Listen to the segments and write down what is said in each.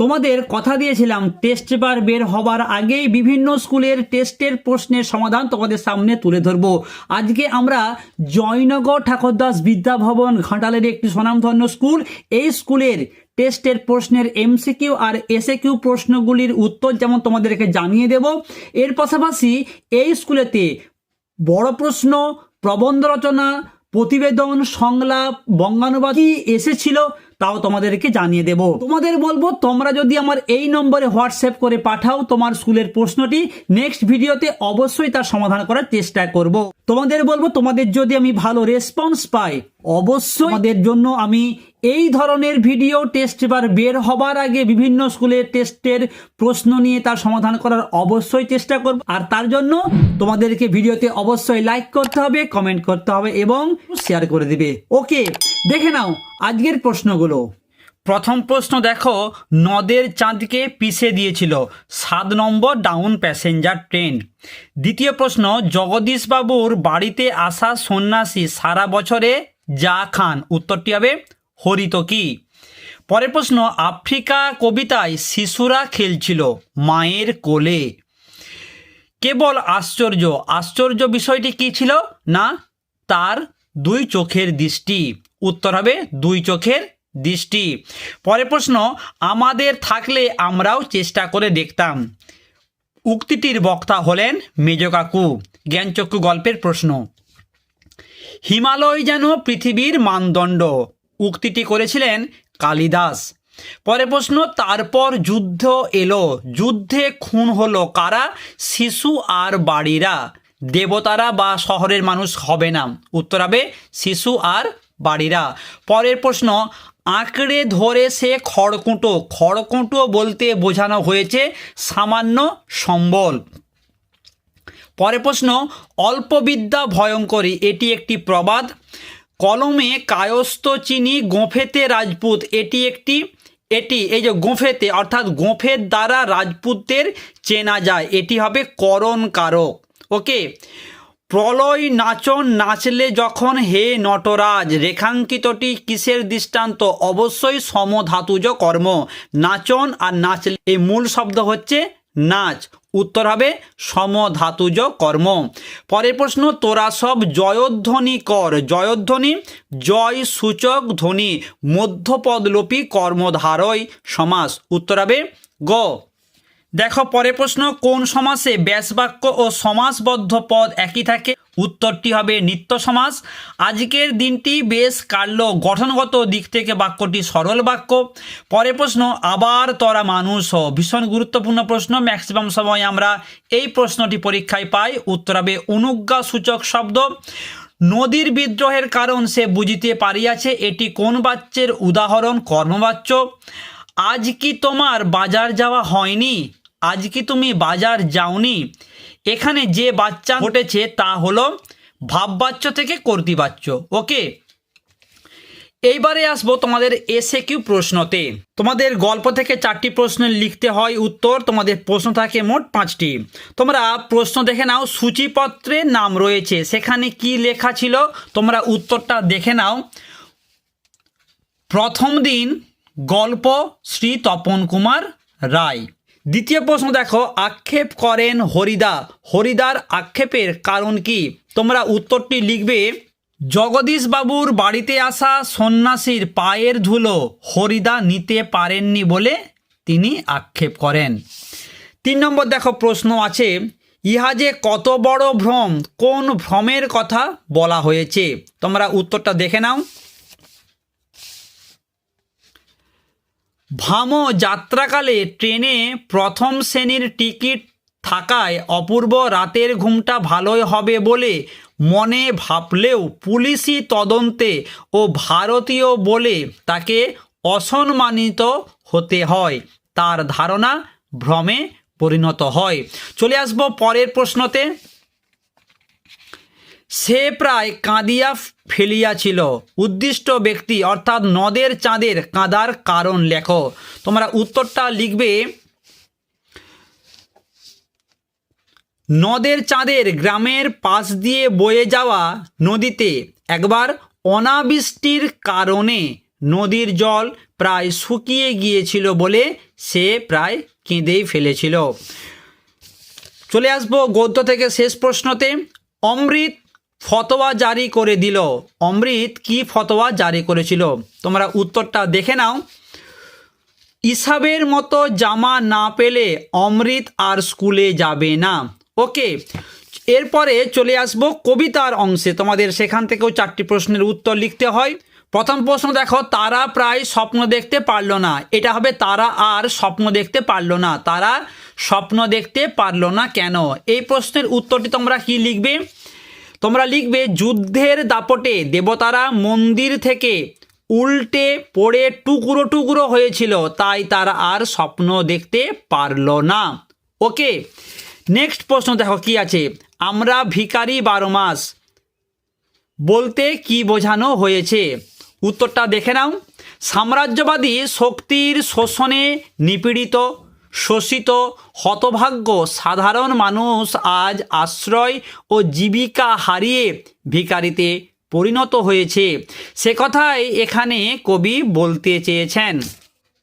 তোমাদের কথা দিয়েছিলাম টেস্ট পেপার বের হবার আগেই বিভিন্ন স্কুলের টেস্টের প্রশ্নের সমাধান তোমাদের সামনে তুলে ধরবো। আজকে আমরা জয়নগর ঠাকুরদাস বিদ্যাভবন ঘাটালের একটি স্বনামধন্য স্কুল। এই স্কুলের টেস্টের প্রশ্নের এমসিকিউ আর এসএকিউ প্রশ্নগুলির উত্তর যেমন তোমাদেরকে জানিয়ে দেব। এর পাশাপাশি এই স্কুলেতে বড় প্রশ্ন, প্রবন্ধ রচনা, প্রতিবেদন, সংলাপ, বঙ্গানুবাদ এসেছিল? তাও তোমাদেরকে জানিয়ে দেব। তোমাদের বলব, তোমরা যদি আমার এই নম্বরে হোয়াটসঅ্যাপ করে পাঠাও তোমার স্কুলের প্রশ্নটি, নেক্সট ভিডিওতে অবশ্যই তার সমাধান করার চেষ্টা করব। তোমাদের বলব, তোমাদের যদি আমি ভালো রেসপন্স পাই, অবশ্যই তোমাদের জন্য আমি এই ধরনের ভিডিও টেস্ট এবার বের হবার আগে বিভিন্ন স্কুলের টেস্টের প্রশ্ন নিয়ে তার সমাধান করার অবশ্যই চেষ্টা করব। আর তার জন্য তোমাদেরকে ভিডিওতে অবশ্যই লাইক করতে হবে, কমেন্ট করতে হবে এবং শেয়ার করে দিবে। ওকে, দেখে নাও, আজকের প্রশ্নগুলো। প্রথম প্রশ্ন দেখো, নদের চাঁদকে পিষে দিয়েছিল। সাত নম্বর ডাউন প্যাসেঞ্জার ট্রেন দ্বিতীয় প্রশ্ন, জগদীশবাবুর বাড়িতে আসা সন্ন্যাসী সারা বছরে যা খান? উত্তরটি হবে, হরিত কি? পরের প্রশ্ন, আফ্রিকা কবিতায় শিশুরা খেলছিল মায়ের কোলে। কেবল আশ্চর্য। আশ্চর্য বিষয়টি কি ছিল? না, তার দুই চোখের দৃষ্টি। উত্তর হবে, দুই চোখের দৃষ্টি। পরের প্রশ্ন, আমাদের থাকলে আমরাও চেষ্টা করে দেখতাম। উক্তিটির বক্তা হলেন মেজ কাকু। জ্ঞানচক্ষু গল্পের প্রশ্ন। হিমালয় যেন পৃথিবীর মানদণ্ড। উক্তিটি করেছিলেন কালিদাস। পরে প্রশ্ন, তারপর যুদ্ধ এলো। যুদ্ধে খুন হলো কারা? শিশু আর বাড়িরা। দেবতারা বা শহরের মানুষ হবে না। উত্তর হবে, শিশু আর বাড়িরা। পরের প্রশ্ন আঁকড়ে ধরে সে খড়কুটো। খড়কুটো বলতে বোঝানো হয়েছে সামান্য সম্বল। পরে প্রশ্ন, অল্পবিদ্যা ভয়ঙ্করী, এটি একটি প্রবাদ? কলমে কায়স্থ চিনি গোঁফেতে রাজপুত, এটি একটি, এটি, এই যে গোঁফেতে, অর্থাৎ গোঁফের দ্বারা রাজপুতদের চেনা যায়, এটি হবে করণ কারক ওকে প্রলয় নাচন নাচলে যখন হে নটরাজ, রেখাঙ্কিতটি কিসের দৃষ্টান্ত? অবশ্যই সমধাতুজ কর্ম। নাচন আর নাচলে এই মূল শব্দ হচ্ছে নাচ। উত্তর হবে সমধাতুজ কর্ম। পরের প্রশ্ন, তোরা সব জয়ধ্বনি কর। জয়ধ্বনি, জয় সূচক ধ্বনি। মধ্যপদলোপী কর্মধারয় সমাস। উত্তর হবে গ। দেখো পরে প্রশ্ন, কোন সমাসে ব্যাসবাক্য ও সমাসবদ্ধ পদ একই থাকে? উত্তরটি হবে নিত্য সমাস। আজকের দিনটি বেশ কাটল গঠনগত দিক থেকে বাক্যটি সরল বাক্য। পরে প্রশ্ন, আবার তরা মানুষ হ ভীষণ গুরুত্বপূর্ণ প্রশ্ন। ম্যাক্সিমাম সময় আমরা এই প্রশ্নটি পরীক্ষায় পাই। উত্তর হবে অনুজ্ঞা সূচক শব্দ। নদীর বিদ্রোহের কারণ সে বুঝিতে পারিয়াছে। এটি কোন বাচ্যের উদাহরণ? কর্মবাচ্য। আজ কি তোমার বাজার যাওয়া হয়নি? আজ কি তুমি বাজার যাওনি? এখানে যে বাচ্চা ঘটেছে তা হলো ভাববাচ্য থেকে কর্তৃবাচ্য। ওকে? এইবারে আসব তোমাদের এসে কিউ প্রশ্নতে। তোমাদের গল্প থেকে চারটি প্রশ্ন লিখতে হয় উত্তর, তোমাদের প্রশ্ন থাকে মোট পাঁচটি। তোমরা প্রশ্ন দেখে নাও, সূচিপত্রে নাম রয়েছে। সেখানে কি লেখা ছিল? তোমরা উত্তরটা দেখে নাও। প্রথম দিন গল্প, শ্রী তপন কুমার রায়। দ্বিতীয় প্রশ্ন দেখো, আক্ষেপ করেন হরিদা। হরিদার আক্ষেপের কারণ কি? তোমরা উত্তরটি লিখবে জগদীশ বাবুর বাড়িতে আসা সন্ন্যাসীর পায়ের ধুলো হরিদা নিতে পারেননি বলে তিনি আক্ষেপ করেন। তিন নম্বর দেখো, প্রশ্ন আছে, ইহা যে কত বড় ভ্রম, কোন ভ্রমের কথা বলা হয়েছে? তোমরা উত্তরটা দেখে নাও। ভাম যাত্রাকালে ট্রেনে প্রথম শ্রেণির টিকিট থাকায় অপূর্ব রাতের ঘুমটা ভালোই হবে বলে মনে ভাবলেও পুলিশি তদন্তে ও ভারতীয় বলে তাকে অসম্মানিত হতে হয়। তার ধারণা ভ্রমে পরিণত হয়। চলে আসব পরের প্রশ্নতে। সে প্রায় কাঁদিয়া ফেলিয়াছিল। উদ্দিষ্ট ব্যক্তি, অর্থাৎ নদের চাঁদের কাঁদার কারণ লেখো। তোমরা উত্তরটা লিখবে, নদের চাঁদের গ্রামের পাশ দিয়ে বয়ে যাওয়া নদীতে একবার অনাবৃষ্টির কারণে নদীর জল প্রায় শুকিয়ে গিয়েছিল বলে সে প্রায় কেঁদেই ফেলেছিল। চলে আসব গদ্য থেকে শেষ প্রশ্নতে। অমৃত ফতোয়া জারি করে দিল। অমৃত কি ফতোয়া জারি করেছিল? তোমরা উত্তরটা দেখে নাও। ইসাবের মতো জামা না পেলে অমৃত আর স্কুলে যাবে না। ওকে, এরপরে চলে আসব কবিতার অংশে। তোমাদের সেখান থেকেও চারটি প্রশ্নের উত্তর লিখতে হয়। প্রথম প্রশ্ন দেখো, তারা প্রায় স্বপ্ন দেখতে পারল না। এটা হবে তারা আর স্বপ্ন দেখতে পারল না। তারা স্বপ্ন দেখতে পারল না কেন? এই প্রশ্নের উত্তরটি তোমরা কি লিখবে? তোমরা লিখবে, যুদ্ধের দাপটে দেবতারা মন্দির থেকে উল্টে পড়ে টুকরো টুকরো হয়েছিল, তাই তারা আর স্বপ্ন দেখতে পারল না। ওকে, নেক্সট প্রশ্ন দেখো, কি আছে? আমরা ভিখারি বারো মাস বলতে কি বোঝানো হয়েছে? উত্তরটা দেখে নাও। সাম্রাজ্যবাদী শক্তির শোষণে নিপীড়িত শোষিত হতভাগ্য সাধারণ মানুষ আজ আশ্রয় ও জীবিকা হারিয়ে ভিখারিতে পরিণত হয়েছে। সে কথাই এখানে কবি বলতে চেয়েছেন।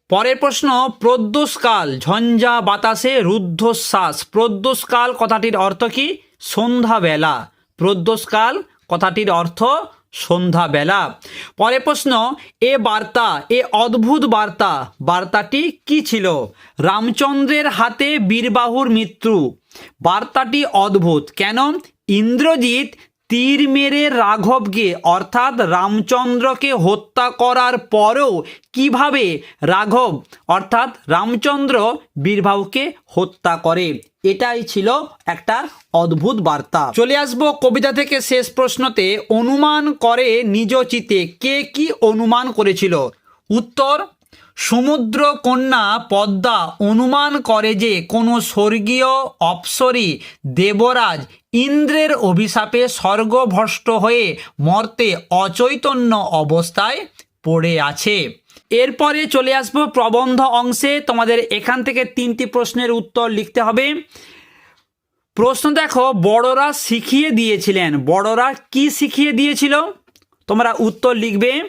পরের প্রশ্ন প্রদ্যোষকাল ঝঞ্ঝা বাতাসে রুদ্ধশ্বাস প্রদ্যোষকাল কথাটির অর্থ কি? সন্ধ্যাবেলা। প্রদ্যোষকাল কথাটির অর্থ সন্ধ্যাবেলা। পরে প্রশ্ন, এ বার্তা, এ অদ্ভুত বার্তা, বার্তাটি কি ছিল? রামচন্দ্রের হাতে বীরবাহুর মৃত্যু। বার্তাটি অদ্ভুত। কেন? ইন্দ্রজিৎ তীর মেরে রাঘবকে, অর্থাৎ রামচন্দ্রকে হত্যা করার পরেও কীভাবে রাঘব, অর্থাৎ রামচন্দ্র বীরবাহুকে হত্যা করে? এটাই ছিল একটা অদ্ভুত বার্তা। চলে আসব কবিতা থেকে শেষ প্রশ্নতে, অনুমান করে নিজ চিতে কে কি অনুমান করেছিল? উত্তর সমুদ্র কন্যা পদ্মা অনুমান করে যে কোনো স্বর্গীয় অপ্সরী দেবরাজ ইন্দ্রের অভিশাপে স্বর্গভ্রষ্ট হয়ে মর্তে অচৈতন্য অবস্থায় পড়ে আছে। এরপরে চলে আসব প্রবন্ধ অংশে। তোমাদের এখান থেকে তিনটি প্রশ্নের উত্তর লিখতে হবে। প্রশ্ন দেখো, বড়রা শিখিয়ে দিয়েছিলেন। বড়রা কি শিখিয়ে দিয়েছিল? তোমরা উত্তর লিখবে।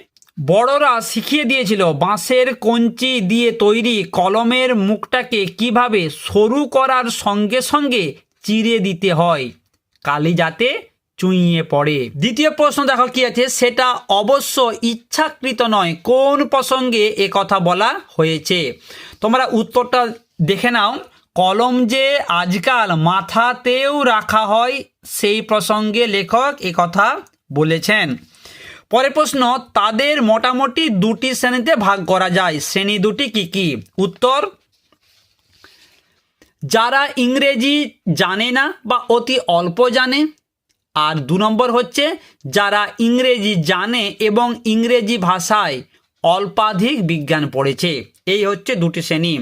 বড়রা শিখিয়ে দিয়েছিল, বাঁশের কঞ্চি দিয়ে তৈরি কলমের মুখটাকে কীভাবে সরু করার সঙ্গে সঙ্গে চিরে দিতে হয়। কালি যাতে চুইয়ে পড়ে। দ্বিতীয় প্রশ্ন দেখো কি আছে? সেটা অবশ্য ইচ্ছাকৃত নয়, কোন প্রসঙ্গে এ কথা বলা হয়েছে? তোমরা উত্তরটা দেখে নাও। কলম যে আজকাল মাথাতেও রাখা হয়, সেই প্রসঙ্গে লেখক এ কথা বলেছেন। পরের প্রশ্ন, তাদের মোটামুটি দুটি শ্রেণীতে ভাগ করা যায়, শ্রেণি দুটি কি কি? উত্তর, যারা ইংরেজি জানে না বা অতি অল্প জানে আর দু নম্বর হচ্ছে যারা ইংরেজি জানে এবং ইংরেজি ভাষায় অল্পাধিক বিজ্ঞান পড়েছে। এই হচ্ছে দুটি শ্রেণি।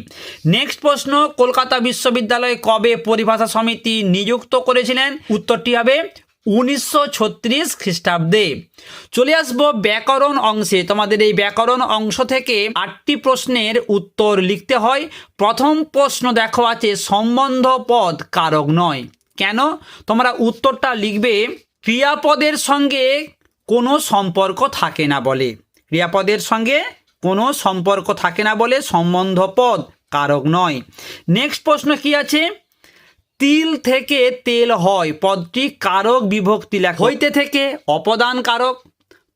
নেক্সট প্রশ্ন, কলকাতা বিশ্ববিদ্যালয়ে কবে পরিভাষা সমিতি নিযুক্ত করেছিলেন? উত্তরটি হবে উনিশশো ছত্রিশ খ্রিস্টাব্দে। চলে আসব ব্যাকরণ অংশে। তোমাদের এই ব্যাকরণ অংশ থেকে আটটি প্রশ্নের উত্তর লিখতে হয়। প্রথম প্রশ্ন দেখো আছে সম্বন্ধ পদ কারক নয়। কেন? তোমরা উত্তরটা লিখবে, ক্রিয়াপদের সঙ্গে কোনো সম্পর্ক থাকে না বলে। ক্রিয়াপদের সঙ্গে কোনো সম্পর্ক থাকে না বলে সম্বন্ধ পদ, কারক নয়। নেক্সট প্রশ্ন কি আছে? তিল থেকে তেল হয়, পদটি কারক বিভক্তি লেখা। হইতে থেকে অপদান কারক,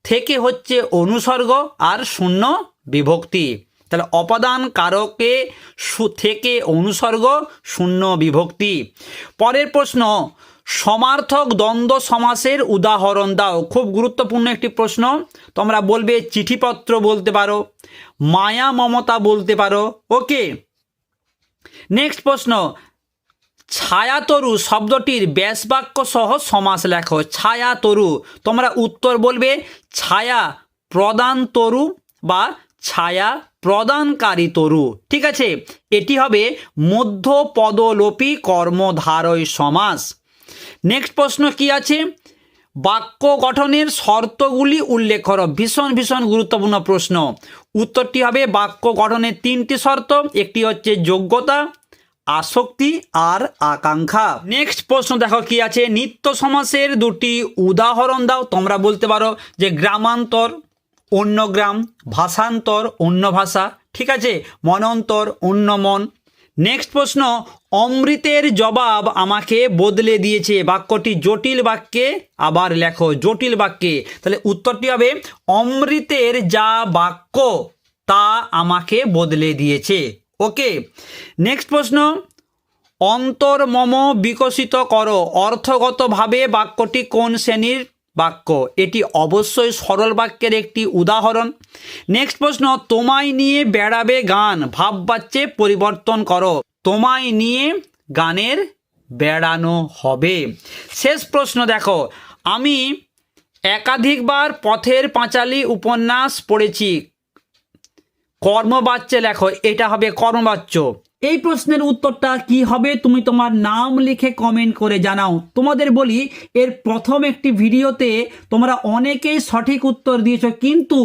থেকে হচ্ছে অনুসর্গ আর শূন্য বিভক্তি। তাহলে অপদান কারকে থেকে অনুসর্গ শূন্য বিভক্তি। পরের প্রশ্ন, সমার্থক দ্বন্দ্ব সমাসের উদাহরণ দাও। খুব গুরুত্বপূর্ণ একটি প্রশ্ন। তোমরা বলবে, চিঠিপত্র বলতে পারো, মায়া মমতা বলতে পারো। ওকে। নেক্সট প্রশ্ন, ছায়াতরু শব্দটির ব্যাসবাক্য সহ সমাস লেখো। ছায়াতরু, তোমরা উত্তর বলবে, ছায়া প্রদান তরু বা ছায়া প্রদানকারী তরু। ঠিক আছে? এটি হবে মধ্য পদলোপী কর্মধারয় সমাস। নেক্সট প্রশ্ন কি আছে? বাক্য গঠনের শর্তগুলি উল্লেখ করো। ভীষণ ভীষণ গুরুত্বপূর্ণ প্রশ্ন। উত্তরটি হবে বাক্য গঠনের তিনটি শর্ত। একটি হচ্ছে যোগ্যতা, আসক্তি আর আকাঙ্ক্ষা। নেক্সট প্রশ্ন দেখো কি আছে? নিত্য সমাসের দুটি উদাহরণ দাও। তোমরা বলতে পারো যে গ্রামান্তর অন্য গ্রাম, ভাষান্তর অন্য ভাষা, ঠিক আছে? মনন্তর, অন্য মন। নেক্সট প্রশ্ন, অমৃতের জবাব আমাকে বদলে দিয়েছে। বাক্যটি জটিল বাক্যে আবার লেখো, জটিল বাক্যে। তাহলে উত্তরটি হবে, অমৃতের যা বাক্য, তা আমাকে বদলে দিয়েছে। ওকে নেক্সট প্রশ্ন, অন্তর্মম বিকশিত করো। অর্থগতভাবে বাক্যটি কোন শ্রেণির? বাক্য। এটি অবশ্যই সরল বাক্যের একটি উদাহরণ। নেক্সট প্রশ্ন, তোমায় নিয়ে বেড়াবে গান, ভাব বাচ্চে পরিবর্তন করো। তোমায় নিয়ে গানের বেড়ানো হবে। শেষ প্রশ্ন দেখো, আমি একাধিকবার পথের পাঁচালী উপন্যাস পড়েছি। কর্মবাচ্যে লেখো, এটা হবে কর্মবাচ্য। এই প্রশ্নের উত্তরটা কি হবে? তুমি তোমার নাম লিখে কমেন্ট করে জানাও। তোমাদের বলি, এর প্রথম একটি ভিডিওতে তোমরা অনেকেই সঠিক উত্তর দিয়েছ, কিন্তু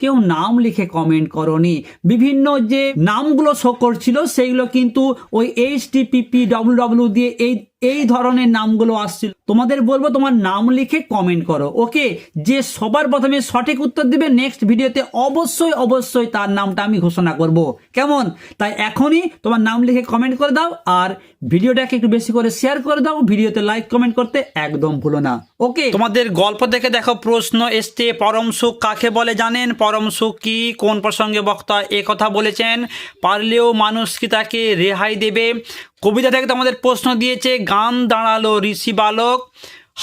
কেউ নাম লিখে কমেন্ট করনি। বিভিন্ন যে নামগুলো শো করছিল, সেইগুলো কিন্তু ওই এইচ টিপিপি ডব্লু ডব্লিউ দিয়ে এই এই ধরনের নামগুলো আসছিল। তোমাদের বলব তোমার নাম লিখে কমেন্ট করো ওকে যে সবার প্রথমে সঠিক উত্তর দিবে নেক্সট ভিডিওতে অবশ্যই অবশ্যই তার নামটা আমি ঘোষণা করব। কেমন? তাই এখনই তোমার নাম লিখে কমেন্ট করে দাও, আর ভিডিওটাকে একটু বেশি করে শেয়ার করে দাও, ভিডিওতে লাইক কমেন্ট করতে একদম ভুলো না ওকে তোমাদের গল্প দেখে দেখো প্রশ্ন এসছে, পরম সুখ কাকে বলে জানেন? পরম সুখ কি? কোন প্রসঙ্গে বক্তা কথা বলেছেন? পারলেও মানুষ কি তাকে রেহাই দেবে? কবিতা থেকে তোমাদের প্রশ্ন দিয়েছে, গান দাঁড়াল ঋষি বালক,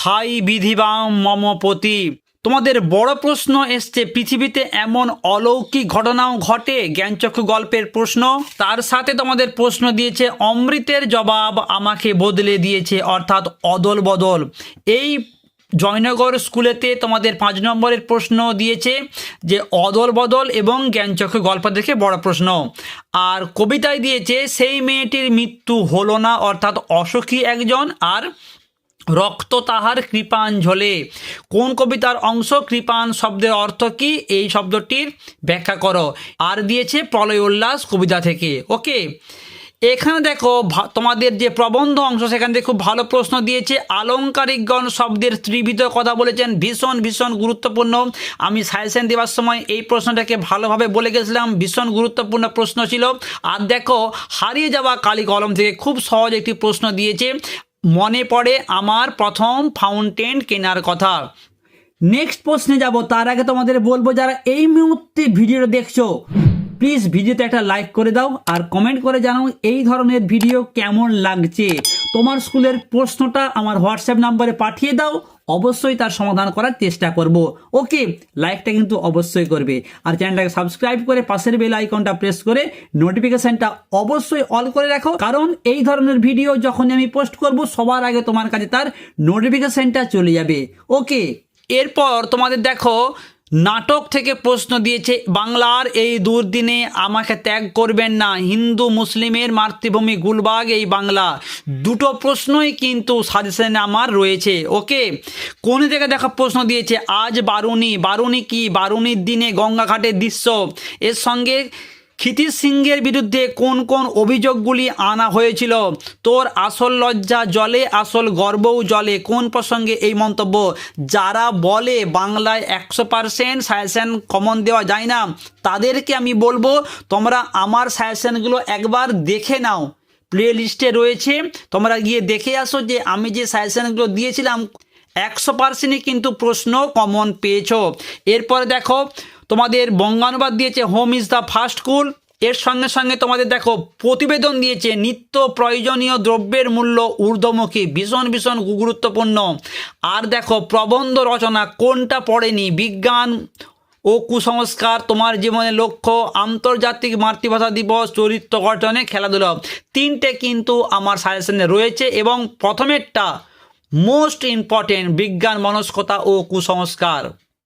হাই বিধিবাম মমপতি তোমাদের বড় প্রশ্ন এসছে, পৃথিবীতে এমন অলৌকিক ঘটনাও ঘটে? জ্ঞানচক্ষু গল্পের প্রশ্ন। তার সাথে তোমাদের প্রশ্ন দিয়েছে, অমৃতের জবাব আমাকে বদলে দিয়েছে, অর্থাৎ অদল বদল। এই জয়নগর স্কুলেতে তোমাদের পাঁচ নম্বরের প্রশ্ন দিয়েছে যে অদল বদল এবং জ্ঞানচক্ষু গল্প দেখে বড় প্রশ্ন। আর কবিতায় দিয়েছে, সেই মেয়েটির মৃত্যু হলো না, অর্থাৎ অসুখী একজন আর রক্ত তাহার কৃপাঞ্জলে। কোন কবিতার অংশ কৃপাণ শব্দের অর্থ কি? এই শব্দটির ব্যাখ্যা করো। আর দিয়েছে, প্রলয় উল্লাস কবিতা থেকে। ওকে? এখানে দেখো তোমাদের যে প্রবন্ধ অংশ, সেখান থেকে খুব ভালো প্রশ্ন দিয়েছে। আলংকারিকগণ শব্দের ত্রিবিধ কথা বলেছেন। ভীষণ ভীষণ গুরুত্বপূর্ণ। আমি সাজেশন দেওয়ার সময় এই প্রশ্নটাকে ভালোভাবে বলে গেছিলাম। ভীষণ গুরুত্বপূর্ণ প্রশ্ন ছিল। আর দেখো, হারিয়ে যাওয়া কালী কলম থেকে খুব সহজ একটি প্রশ্ন দিয়েছে। মনে পড়ে আমার প্রথম ফাউন্টেন কেনার কথা। নেক্সট প্রশ্নে যাব। তার আগে তোমাদের বলব, যারা এই মুহূর্তে ভিডিও দেখছ প্লিজ ভিডিওতে একটা লাইক করে দাও আর কমেন্ট করে জানাও এই ধরনের ভিডিও কেমন লাগছে। তোমার স্কুলের প্রশ্নটা আমার হোয়াটসঅ্যাপ নাম্বারে পাঠিয়ে দাও, অবশ্যই তার সমাধান করার চেষ্টা করব। ওকে, লাইকটা কিন্তু অবশ্যই করবে। আর চ্যানেলটাকে সাবস্ক্রাইব করে পাশের বেল আইকনটা প্রেস করে নোটিফিকেশনটা অবশ্যই অল করে রাখো। কারণ এই ধরনের ভিডিও যখন আমি পোস্ট করব, সবার আগে তোমার কাছে তার নোটিফিকেশনটা চলে যাবে। ওকে, এরপর তোমাদের দেখো নাটক থেকে প্রশ্ন দিয়েছে, বাংলার এই দুর্দিনে আমাকে ত্যাগ করবেন না। হিন্দু মুসলিমের মাতৃভূমি গুলবাগ, এই বাংলা। দুটো প্রশ্নই কিন্তু সাজেশনে আমার রয়েছে। ওকে, কোন থেকে দেখা প্রশ্ন দিয়েছে, আজ বারুণী বারুণী কি? বারুণীর দিনে গঙ্গাঘাটের দৃশ্য। এর সঙ্গে ক্ষিতিশ সিংহের বিরুদ্ধে কোন কোন অভিযোগগুলি আনা হয়েছিল? তোর আসল লজ্জা জলে, আসল গর্বও জলে। কোন প্রসঙ্গে এই মন্তব্য? যারা বলে বাংলায় একশো পারসেন্ট সাজেশন কমন দেওয়া যায় না, তাদেরকে আমি বলব, তোমরা আমার সাজেশনগুলো একবার দেখে নাও। প্লে লিস্টে রয়েছে, তোমরা গিয়ে দেখে আসো যে আমি যে সাজেশনগুলো দিয়েছিলাম, একশো পার্সেন্টই কিন্তু প্রশ্ন কমন পেয়েছ। এরপরে দেখো তোমাদের বঙ্গানুবাদ দিয়েছে হোম ইজ দ্য ফার্স্ট স্কুলের সঙ্গে সঙ্গে তোমাদের দেখো, প্রতিবেদন দিয়েছে নিত্য প্রয়োজনীয় দ্রব্যের মূল্য ঊর্ধ্বমুখী, ভীষণ ভীষণ গুরুত্বপূর্ণ। আর দেখো, প্রবন্ধ রচনা কোনটা পড়েনি? বিজ্ঞান ও কুসংস্কার, তোমার জীবনের লক্ষ্য, আন্তর্জাতিক মাতৃভাষা দিবস, চরিত্র গঠনে খেলাধুলা। তিনটে কিন্তু আমার সাজেশনে রয়েছে এবং প্রথমেরটা মোস্ট ইম্পর্টেন্ট বিজ্ঞান, মনস্কতা ও কুসংস্কার।